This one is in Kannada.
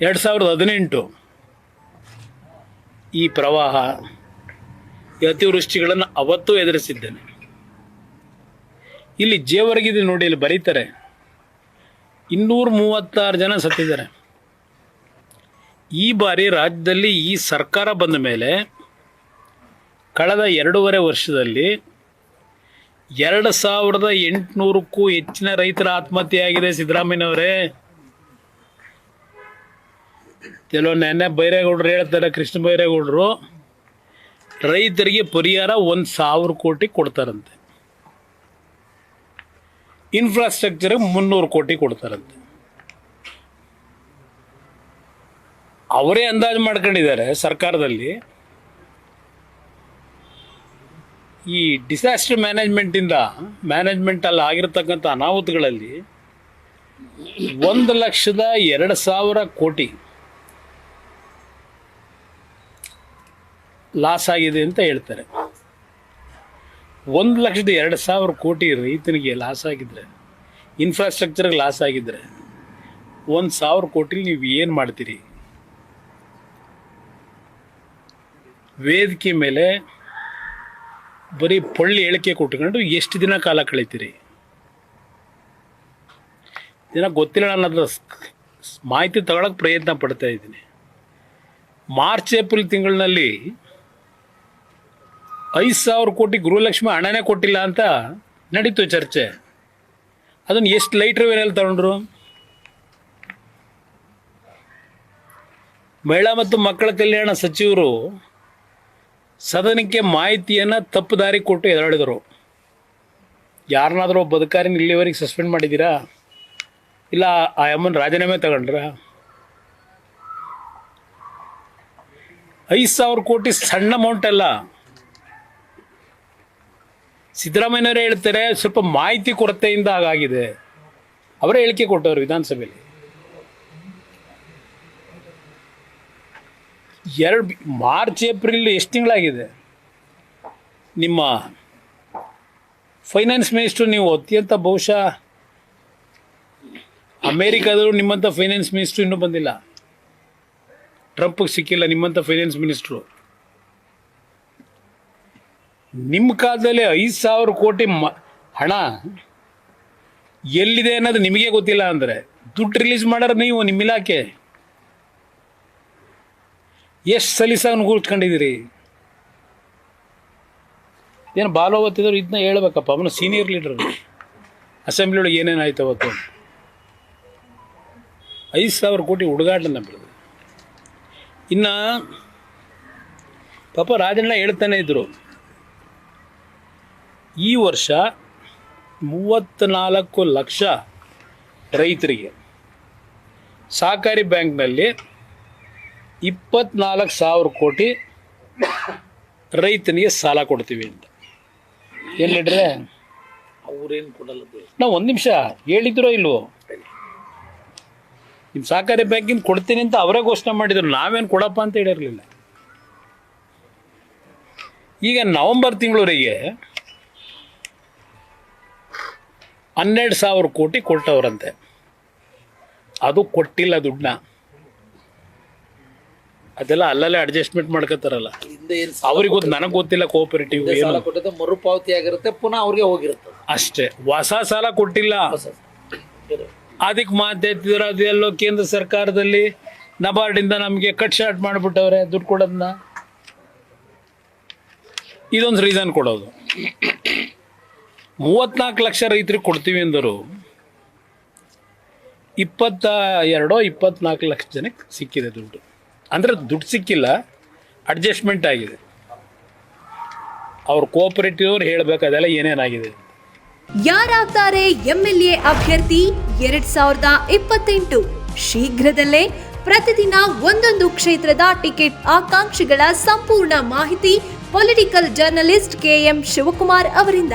ಎರಡು ಸಾವಿರದ ಹದಿನೆಂಟು. ಈ ಪ್ರವಾಹ ಅತಿವೃಷ್ಟಿಗಳನ್ನು ಅವತ್ತು ಎದುರಿಸಿದ್ದೇನೆ. ಇಲ್ಲಿ ಜೇವರ್ಗಿದೆ ನೋಡಿ, ಇಲ್ಲಿ ಬರೀತಾರೆ. ಇನ್ನೂರ ಮೂವತ್ತಾರು ಜನ ಸತ್ತಿದ್ದಾರೆ. ಈ ಬಾರಿ ರಾಜ್ಯದಲ್ಲಿ ಈ ಸರ್ಕಾರ ಬಂದ ಮೇಲೆ ಕಳೆದ ಎರಡೂವರೆ ವರ್ಷದಲ್ಲಿ ಎರಡು ಸಾವಿರದ ಎಂಟುನೂರಕ್ಕೂ ಹೆಚ್ಚಿನ ರೈತರ ಆತ್ಮಹತ್ಯೆ ಆಗಿದೆ ಸಿದ್ದರಾಮಯ್ಯನವರೇ. ಕೆಲವು ನೆನ್ನೆ ಬೈರೇಗೌಡರು ಹೇಳ್ತಾರೆ, ಕೃಷ್ಣ ಬೈರೇಗೌಡರು, ರೈತರಿಗೆ ಪರಿಹಾರ ಒಂದು ಸಾವಿರ ಕೋಟಿ ಕೊಡ್ತಾರಂತೆ. ಇನ್ಫ್ರಾಸ್ಟ್ರಕ್ಚರ್ಗೆ ಮುನ್ನೂರು ಕೋಟಿ ಕೊಡ್ತಾರಂತೆ. ಅವರೇ ಅಂದಾಜು ಮಾಡ್ಕೊಂಡಿದ್ದಾರೆ ಸರ್ಕಾರದಲ್ಲಿ. ಈ ಡಿಸಾಸ್ಟರ್ ಮ್ಯಾನೇಜ್ಮೆಂಟಿಂದ ಮ್ಯಾನೇಜ್ಮೆಂಟಲ್ಲಿ ಆಗಿರತಕ್ಕಂಥ ಅನಾಹುತಗಳಲ್ಲಿ ಒಂದು ಲಕ್ಷದ ಎರಡು ಸಾವಿರ ಕೋಟಿ ಲಾಸ್ ಆಗಿದೆ ಅಂತ ಹೇಳ್ತಾರೆ. ಒಂದು ಲಕ್ಷದ ಎರಡು ಸಾವಿರ ಕೋಟಿ ರೈತನಿಗೆ ಲಾಸ್ ಆಗಿದ್ರೆ ಇನ್ಫ್ರಾಸ್ಟ್ರಕ್ಚರ್ಗೆ ಲಾಸ್ ಆಗಿದ್ರೆ, ಒಂದು ಸಾವಿರ ಕೋಟಿ ನೀವು ಏನು ಮಾಡ್ತೀರಿ? ವೇದಿಕೆ ಮೇಲೆ ಬರೀ ಪೊಳ್ಳಿ ಹೇಳಿಕೆ ಕೊಟ್ಕೊಂಡು ಎಷ್ಟು ದಿನ ಕಾಲ ಕಳೀತೀರಿ? ದಿನ ಗೊತ್ತಿಲ್ಲ ನಾನು ಅದರ ಸ್- ಮಾಹಿತಿ ತಗೊಳಕ್ಕೆ ಪ್ರಯತ್ನ ಪಡ್ತಾ ಇದ್ದೀನಿ. ಮಾರ್ಚ್, ಏಪ್ರಿಲ್ ತಿಂಗಳಿನಲ್ಲಿ ಐದು ಸಾವಿರ ಕೋಟಿ ಗೃಹಲಕ್ಷ್ಮಿ ಹಣನೇ ಕೊಟ್ಟಿಲ್ಲ ಅಂತ ನಡೀತು ಚರ್ಚೆ. ಅದನ್ನು ಎಷ್ಟು ಲೈಟ್ರ್ ವೇನಲ್ಲಿ ತಗೊಂಡ್ರು? ಮಹಿಳಾ ಮತ್ತು ಮಕ್ಕಳ ಕಲ್ಯಾಣ ಸಚಿವರು ಸದನಕ್ಕೆ ಮಾಹಿತಿಯನ್ನು ತಪ್ಪು ದಾರಿ ಕೊಟ್ಟು ಎದುರಾಡಿದರು. ಯಾರನ್ನಾದರೂ ಒಬ್ಬ ಇಲ್ಲಿವರೆಗೆ ಸಸ್ಪೆಂಡ್ ಮಾಡಿದ್ದೀರಾ? ಇಲ್ಲ ಆ ಅಮ್ಮನ ರಾಜೀನಾಮೆ ತಗೊಂಡ್ರ? ಐದು ಸಾವಿರ ಕೋಟಿ ಸಣ್ಣ ಅಮೌಂಟ್ ಅಲ್ಲ. ಸಿದ್ದರಾಮಯ್ಯನವರೇ ಹೇಳ್ತಾರೆ ಸ್ವಲ್ಪ ಮಾಹಿತಿ ಕೊರತೆಯಿಂದ ಹಾಗಾಗಿದೆ. ಅವರೇ ಹೇಳಿಕೆ ಕೊಟ್ಟವರು ವಿಧಾನಸಭೆಯಲ್ಲಿ. ಎರಡು ಮಾರ್ಚ್ ಏಪ್ರಿಲ್ ಎಷ್ಟು ತಿಂಗಳಾಗಿದೆ? ನಿಮ್ಮ ಫೈನಾನ್ಸ್ ಮಿನಿಸ್ಟ್ರು ನೀವು ಅತ್ಯಂತ ಬಹುಶಃ ಅಮೇರಿಕಾದವರು ನಿಮ್ಮಂಥ ಫೈನಾನ್ಸ್ ಮಿನಿಸ್ಟ್ರು ಇನ್ನೂ ಬಂದಿಲ್ಲ. ಟ್ರಂಪ್ಗೆ ಸಿಕ್ಕಿಲ್ಲ ನಿಮ್ಮಂಥ ಫೈನಾನ್ಸ್ ಮಿನಿಸ್ಟ್ರು. ನಿಮ್ಮ ಕಾಲದಲ್ಲಿ ಐದು ಸಾವಿರ ಕೋಟಿ ಮ, ಹಣ ಎಲ್ಲಿದೆ ಅನ್ನೋದು ನಿಮಗೆ ಗೊತ್ತಿಲ್ಲ ಅಂದರೆ ದುಡ್ಡು ರಿಲೀಸ್ ಮಾಡೋರು ನೀವು, ನಿಮ್ಮ ಇಲಾಖೆ. ಎಷ್ಟು ಸಲೀಸಾಗಿ ಕೂತ್ಕೊಂಡಿದ್ದೀರಿ. ಏನು ಬಾಲೋವತ್ತಿದ್ರು ಇದನ್ನ ಹೇಳ್ಬೇಕಪ್ಪ, ಅವನು ಸೀನಿಯರ್ ಲೀಡರ್ ಅಸೆಂಬ್ಲಿ ಒಳಗೆ ಏನೇನು ಆಯ್ತು ಅವತ್ತು? ಐದು ಸಾವಿರ ಕೋಟಿ ಹುಡುಗಾಟನ ಬೆಳೆದು ಇನ್ನು ಪಾಪ ರಾಜಣ್ಣ ಹೇಳ್ತಾನೆ ಇದ್ರು ಈ ವರ್ಷ ಮೂವತ್ತ್ನಾಲ್ಕು ಲಕ್ಷ ರೈತರಿಗೆ ಸಹಕಾರಿ ಬ್ಯಾಂಕ್ನಲ್ಲಿ ಇಪ್ಪತ್ನಾಲ್ಕು ಸಾವಿರ ಕೋಟಿ ರೈತನಿಗೆ ಸಾಲ ಕೊಡ್ತೀವಿ ಅಂತ. ಎಲ್ಲಿಡ್ರೆ ಹೇಳಿದ್ರೆ? ಅವ್ರೇನು ಕೊಡಲ್ಲ ನಾವು ಒಂದು ನಿಮಿಷ ಹೇಳಿದ್ರೋ ಇಲ್ವೋ? ನಿಮ್ಮ ಸಹಕಾರಿ ಬ್ಯಾಂಕಿಂದ ಕೊಡ್ತೀನಿ ಅಂತ ಅವರೇ ಘೋಷಣೆ ಮಾಡಿದ್ರು. ನಾವೇನು ಕೊಡಪ್ಪ ಅಂತ ಹೇಳಿರಲಿಲ್ಲ. ಈಗ ನವಂಬರ್ ತಿಂಗಳವರೆಗೆ ಹನ್ನೆರಡು ಸಾವಿರ ಕೋಟಿ ಕೊಟ್ಟವ್ರಂತೆ. ಅದು ಕೊಟ್ಟಿಲ್ಲ ದುಡ್ಡನ್ನ. ಅದೆಲ್ಲ ಅಲ್ಲಲ್ಲೇ ಅಡ್ಜಸ್ಟ್ಮೆಂಟ್ ಮಾಡ್ಕೋತಾರಲ್ಲ. ಅವ್ರಿಗೆ ಗೊತ್ತು ನನಗೆ ಗೊತ್ತಿಲ್ಲ ಕೋಆಪರೇಟಿವ್ ಮರುಪಾವತಿ ಆಗಿರುತ್ತೆ ಪುನಃ ಅವ್ರಿಗೆ ಹೋಗಿರುತ್ತೆ. ಅಷ್ಟೇ. ಹೊಸ ಸಾಲ ಕೊಟ್ಟಿಲ್ಲ? ಅದಕ್ಕೆ ಮಾತಾಡ್ತಿದ್ರು ಅದೆಲ್ಲೋ ಕೇಂದ್ರ ಸರ್ಕಾರದಲ್ಲಿ. ನಬಾರ್ಡಿಂದ ನಮಗೆ ಕಟ್ ಶಾರ್ಟ್ ಮಾಡಿಬಿಟ್ಟವ್ರೆ ದುಡ್ಡು ಕೊಡೋದನ್ನ. ಇದೊಂದು ರೀಸನ್ ಕೊಡೋದು. ಮೂವತ್ನಾಲ್ಕು ಲಕ್ಷ ರೈತರಿಗೆ ಕೊಡ್ತೀವಿ ಅಂದರು. ಇಪ್ಪತ್ತ ಎರಡೋ ಇಪ್ಪತ್ನಾಲ್ಕು ಲಕ್ಷ ಜನಕ್ಕೆ ಸಿಕ್ಕಿದೆ ದುಡ್ಡು. ಅಂದರೆ ದುಡ್ಡು ಸಿಕ್ಕಿಲ್ಲ ಅಡ್ಜಸ್ಟ್ಮೆಂಟ್ ಆಗಿದೆ. ಅವ್ರ ಕೋಆಪರೇಟಿವ್ ಅವ್ರು ಹೇಳಬೇಕು, ಅದೆಲ್ಲ ಏನೇನಾಗಿದೆ ಎಲ್ ಎ ಅಭ್ಯರ್ಥಿ? ಎರಡ್ ಸಾವಿರದ ಇಪ್ಪತ್ತೆಂಟು ಶೀಘ್ರದಲ್ಲೇ ಪ್ರತಿದಿನ ಒಂದೊಂದು ಕ್ಷೇತ್ರದ ಟಿಕೆಟ್ ಆಕಾಂಕ್ಷಿಗಳ ಸಂಪೂರ್ಣ ಮಾಹಿತಿ ಪೊಲಿಟಿಕಲ್ ಜರ್ನಲಿಸ್ಟ್ ಕೆಎಂ ಶಿವಕುಮಾರ್ ಅವರಿಂದ.